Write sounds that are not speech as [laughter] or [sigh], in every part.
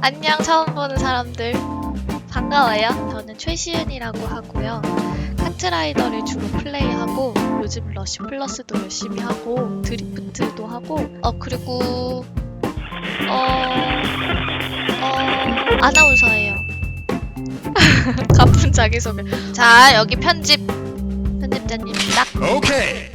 안녕 처음 보는 사람들 반가워요. 저는 최시은이라고 하고요. 카트라이더를 주로 플레이하고 요즘 러시 플러스도 열심히 하고 드리프트도 하고 어 그리고 어, 어 아나운서예요. [laughs] 가쁜 자기소개. 자 여기 편집 편집자님입니다. 오케이.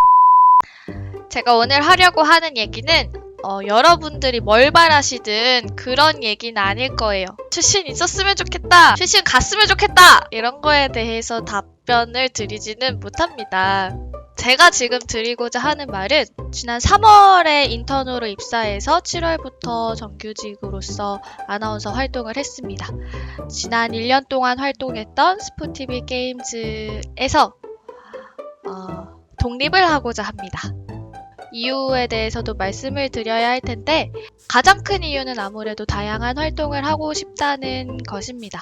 제가 오늘 하려고 하는 얘기는 어, 여러분들이 뭘 바라시든 그런 얘기는 아닐 거예요. 출신 있었으면 좋겠다. 출신 갔으면 좋겠다. 이런 거에 대해서 답변을 드리지는 못합니다. 제가 지금 드리고자 하는 말은 지난 3월에 인턴으로 입사해서 7월부터 정규직으로서 아나운서 활동을 했습니다. 지난 1년 동안 활동했던 스포티비 게임즈에서 어, 독립을 하고자 합니다. 이유에 대해서도 말씀을 드려야 할 텐데 가장 큰 이유는 아무래도 다양한 활동을 하고 싶다는 것입니다.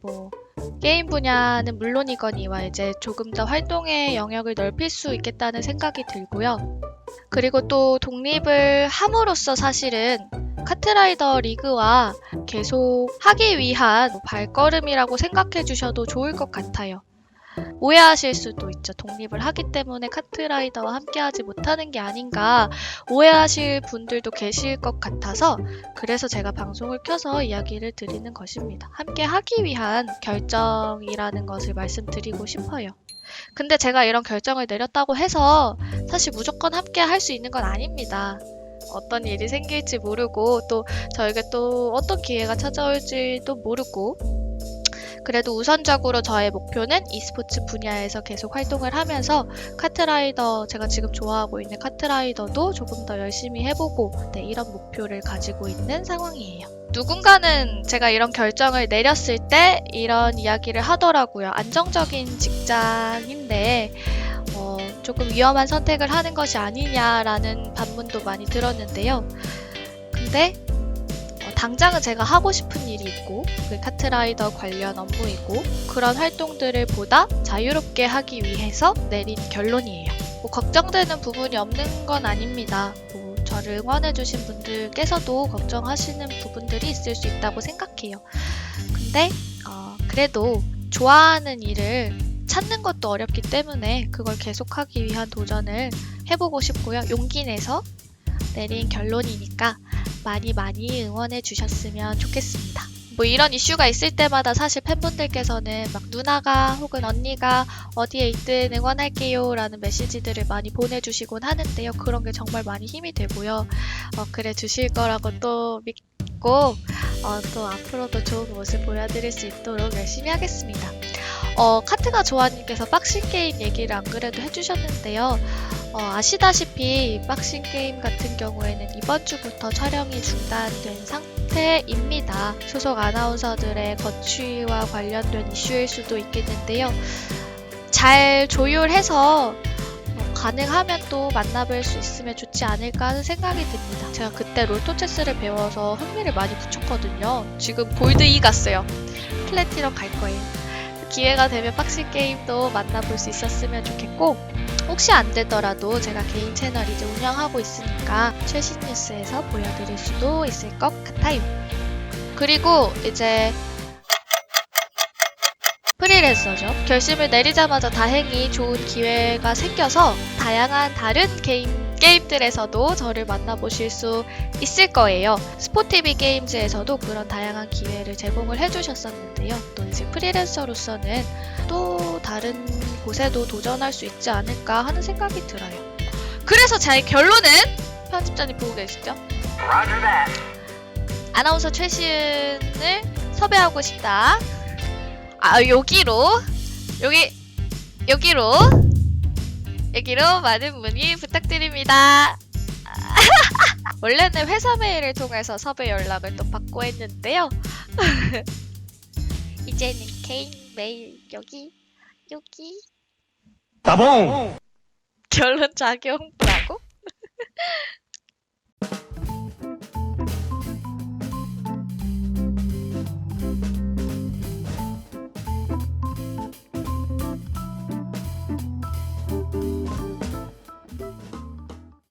뭐 게임 분야는 물론이거니와 이제 조금 더 활동의 영역을 넓힐 수 있겠다는 생각이 들고요. 그리고 또 독립을 함으로써 사실은 카트라이더 리그와 계속 하기 위한 발걸음이라고 생각해 주셔도 좋을 것 같아요. 오해하실 수도 있죠. 독립을 하기 때문에 카트라이더와 함께하지 못하는 게 아닌가 오해하실 분들도 계실 것 같아서 그래서 제가 방송을 켜서 이야기를 드리는 것입니다. 함께 하기 위한 결정이라는 것을 말씀드리고 싶어요. 근데 제가 이런 결정을 내렸다고 해서 사실 무조건 함께 할 수 있는 건 아닙니다. 어떤 일이 생길지 모르고 또 저에게 또 어떤 기회가 찾아올지도 모르고 그래도 우선적으로 저의 목표는 e스포츠 분야에서 계속 활동을 하면서 카트라이더 제가 지금 좋아하고 있는 카트라이더도 조금 더 열심히 해보고 네, 이런 목표를 가지고 있는 상황이에요. 누군가는 제가 이런 결정을 내렸을 때 이런 이야기를 하더라고요. 안정적인 직장인데 어, 조금 위험한 선택을 하는 것이 아니냐라는 반문도 많이 들었는데요. 근데 어, 당장은 제가 하고 싶은 일이 있고 그 카트라이더 관련 업무이고 그런 활동들을 보다 자유롭게 하기 위해서 내린 결론이에요. 뭐 걱정되는 부분이 없는 건 아닙니다. 뭐 저를 응원해주신 분들께서도 걱정하시는 부분들이 있을 수 있다고 생각해요. 근데 어, 그래도 좋아하는 일을 찾는 것도 어렵기 때문에 그걸 계속하기 위한 도전을 해보고 싶고요. 용기 내서 내린 결론이니까 많이 많이 응원해 주셨으면 좋겠습니다. 뭐 이런 이슈가 있을 때마다 사실 팬분들께서는 막 누나가 혹은 언니가 어디에 있든 응원할게요 라는 메시지들을 많이 보내주시곤 하는데요. 그런 게 정말 많이 힘이 되고요. 어, 그래 주실 거라고 또 믿고 어, 또 앞으로도 좋은 모습 보여드릴 수 있도록 열심히 하겠습니다. 어, 카트가 조아님께서 박싱 게임 얘기를 안 그래도 해주셨는데요. 어, 아시다시피 박싱 게임 같은 경우에는 이번 주부터 촬영이 중단된 상태입니다. 소속 아나운서들의 거취와 관련된 이슈일 수도 있겠는데요. 잘 조율해서 어, 가능하면 또 만나뵐 수 있으면 좋지 않을까 하는 생각이 듭니다. 제가 그때 롤토체스를 배워서 흥미를 많이 붙였거든요. 지금 골드 2 갔어요. 플래티넘 갈 거예요. 기회가 되면 박싱 게임도 만나볼 수 있었으면 좋겠고 혹시 안 되더라도 제가 개인 채널 이제 운영하고 있으니까 최신 뉴스에서 보여드릴 수도 있을 것 같아요. 그리고 이제 프리랜서죠. 결심을 내리자마자 다행히 좋은 기회가 생겨서 다양한 다른 게임 게임들에서도 저를 만나보실 수 있을 거예요. 스포티비 게임즈에서도 그런 다양한 기회를 제공을 해주셨었는데요. 또 이제 프리랜서로서는 또 다른 곳에도 도전할 수 있지 않을까 하는 생각이 들어요. 그래서 제 결론은 편집자님 보고 계시죠? 아나운서 최시은을 섭외하고 싶다. 아 여기로 여기 여기로 여기로 많은 문의 부탁드립니다. [laughs] 원래는 회사 메일을 통해서 섭외 연락을 또 받고 했는데요. [laughs] 이제는 개인 메일 여기 여기 따봉. 결론 작용라고?